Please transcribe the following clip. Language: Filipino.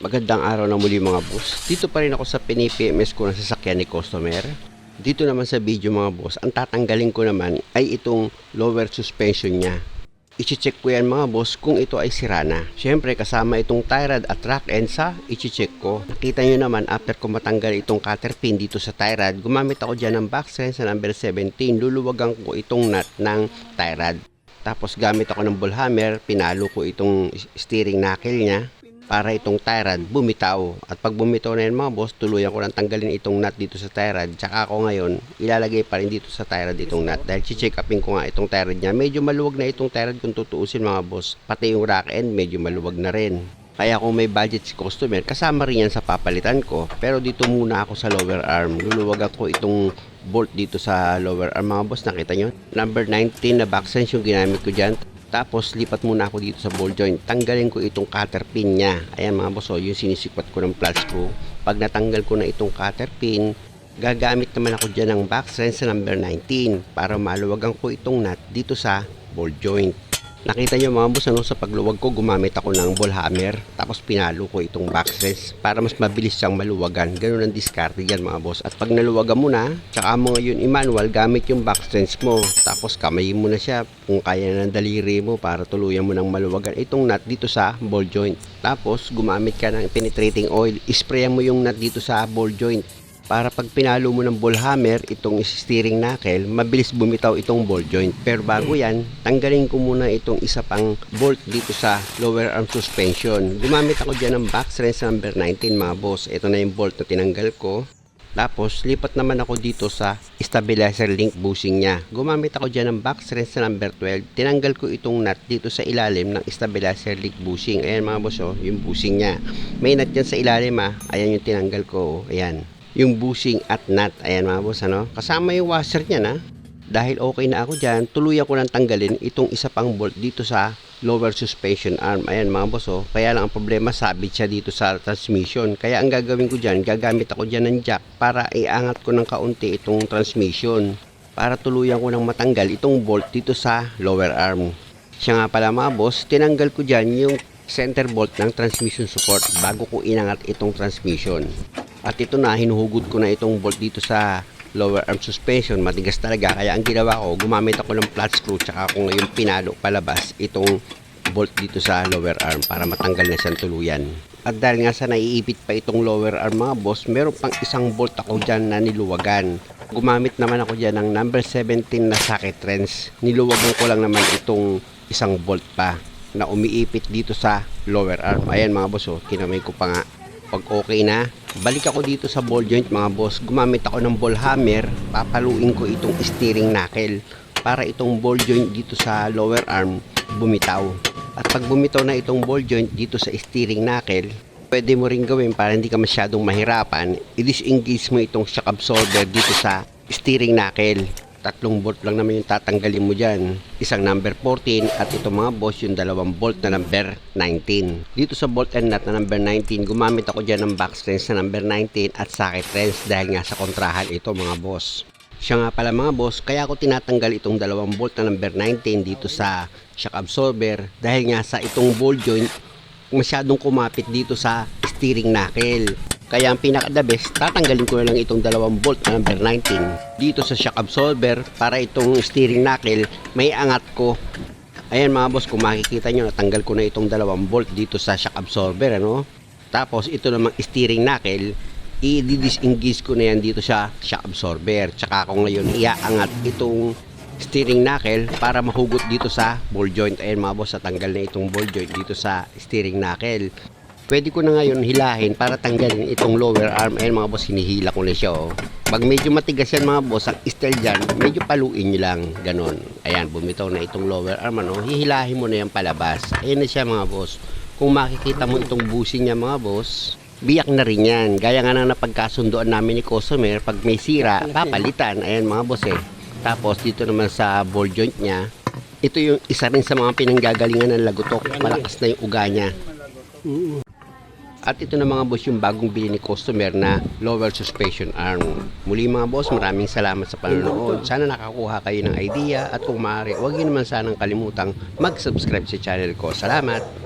Magandang araw na muli mga boss. Dito pa rin ako sa pini-PMS ko ng sasakyan ni customer. Dito naman sa video mga boss, ang tatanggalin ko naman ay itong lower suspension niya. Iche-check ko yan mga boss kung ito ay sira na. Siyempre kasama itong tie rod at track end sa iche-check ko. Nakita nyo naman after ko matanggal itong cutter pin dito sa tie rod, gumamit ako dyan ng back sa number 17. Luluwagan ko itong nut ng tie rod. Tapos gamit ako ng ball hammer, pinalo ko itong steering knuckle niya para itong tie rod bumitaw. At pag bumitaw na yan mga boss, tuluyan ko lang tanggalin itong nut dito sa tie rod. Tsaka ako ngayon, ilalagay pa rin dito sa tie rod itong nut. Dahil check upin ko nga itong tie rod niya. Medyo maluwag na itong tie rod kung tutuusin mga boss. Pati yung rack end, medyo maluwag na rin. Kaya kung may budget si customer, kasama rin yan sa papalitan ko. Pero dito muna ako sa lower arm. Luluwagan ko itong bolt dito sa lower arm mga boss. Nakita nyo? Number 19 na back yung ginamit ko dyan. Tapos lipat muna ako dito sa ball joint. Tanggalin ko itong cutter pin niya. Ayan mga boss, oh, yung sinisikwat ko ng flat screw. Pag natanggal ko na itong cutter pin, gagamit naman ako dyan ng back sense sa number 19 para maluwagan ko itong nut dito sa ball joint. Nakita nyo mga boss, ano, sa pagluwag ko, gumamit ako ng ball hammer. Tapos pinalo ko itong backstress para mas mabilis siyang maluwagan. Ganun ang discard yan mga boss. At pag naluwagan mo na, tsaka mo ngayon i-manual, gamit yung backstress mo. Tapos kamayin mo na siya kung kaya ng daliri mo para tuluyan mo ng maluwagan. Itong nut dito sa ball joint. Tapos gumamit ka ng penetrating oil. Isprayan mo yung nut dito sa ball joint para pag pinalo mo ng ball hammer itong steering knuckle, mabilis bumitaw itong ball joint. Pero bago yan, tanggalin ko muna itong isa pang bolt dito sa lower arm suspension. Gumamit ako dyan ng back wrench number 19 mga boss. Ito na yung bolt na tinanggal ko. Tapos, lipat naman ako dito sa stabilizer link bushing niya. Gumamit ako dyan ng back wrench number 12. Tinanggal ko itong nut dito sa ilalim ng stabilizer link bushing. Ayan mga boss, oh, yung bushing niya. May nut dyan sa ilalim ah. Ayan yung tinanggal ko. Oh. Ayan yung bushing at nut. Ayan mga boss, ano? Kasama yung washer niya na. Dahil okay na ako dyan, tuluyan ko nang tanggalin itong isa pang bolt dito sa lower suspension arm. Ayan mga boss, oh. Kaya lang ang problema, sabit siya dito sa transmission. Kaya ang gagawin ko dyan, gagamit ako dyan ng jack para iangat ko ng kaunti itong transmission. Para tuluyan ko nang matanggal itong bolt dito sa lower arm. Siya nga pala mga boss, tinanggal ko dyan yung center bolt ng transmission support bago ko inangat itong transmission. At ito na, hinuhugot ko na itong bolt dito sa lower arm suspension. Matigas talaga. Kaya ang ginawa ko, gumamit ako ng flat screw. Tsaka ako ngayon pinalo palabas itong bolt dito sa lower arm para matanggal na siyang tuluyan. At dahil nga sa naiipit pa itong lower arm mga boss, meron pang isang bolt ako dyan na niluwagan. Gumamit naman ako dyan ng number 17 na socket wrench. Niluwagan ko lang naman itong isang bolt pa na umiipit dito sa lower arm. Ayan mga boss, oh, kinamay ko pa nga pag okay na, balik ako dito sa ball joint mga boss. Gumamit ako ng ball hammer, papaluin ko itong steering knuckle para itong ball joint dito sa lower arm bumitaw. At pag bumitaw na itong ball joint dito sa steering knuckle, pwede mo rin gawin para hindi ka masyadong mahirapan, i-disengage mo itong shock absorber dito sa steering knuckle tatlong bolt lang naman yung tatanggalin mo dyan. Isang number 14 at ito mga boss yung dalawang bolt na number 19. Dito sa bolt and nut na number 19, gumamit ako dyan ng box wrench na number 19 at socket wrench dahil nga sa kontrahan ito mga boss. Siya nga pala mga boss, kaya ako tinatanggal itong dalawang bolt na number 19 dito sa shock absorber dahil nga sa itong ball joint masyadong kumapit dito sa steering knuckle. Kaya ang pinaka the best, tatanggalin ko na lang itong dalawang bolt na number 19 dito sa shock absorber para itong steering knuckle may angat ko. Ayan mga boss, kung makikita nyo, natanggal ko na itong dalawang bolt dito sa shock absorber, ano? Tapos ito namang steering knuckle, i-disengage ko na yan dito sa shock absorber. Tsaka ako ngayon iaangat itong steering knuckle para mahugot dito sa ball joint. Ayan mga boss, natanggal na itong ball joint dito sa steering knuckle pwede ko na ngayon hilahin para tanggalin itong lower arm. Ayan mga boss, hinihila ko na siya. Oh. Pag medyo matigas yan mga boss, ang style dyan, medyo paluin nyo lang. Ganon. Ayan, bumitaw na itong lower arm. Ano? Hihilahin mo na yan palabas. Ayan na siya mga boss. Kung makikita mo itong bushing niya mga boss, biyak na rin yan. Gaya nga na napagkasundoan namin ni customer, pag may sira, papalitan. Ayan mga boss eh. Tapos dito naman sa ball joint niya, ito yung isa rin sa mga pinanggagalingan ng lagutok. Malakas na yung uga niya. At ito na mga boss yung bagong bili ni customer na lower suspension arm. Muli mga boss, maraming salamat sa panonood. Sana nakakuha kayo ng idea at kung maaari, huwag niyo naman sanang kalimutang mag-subscribe sa channel ko. Salamat!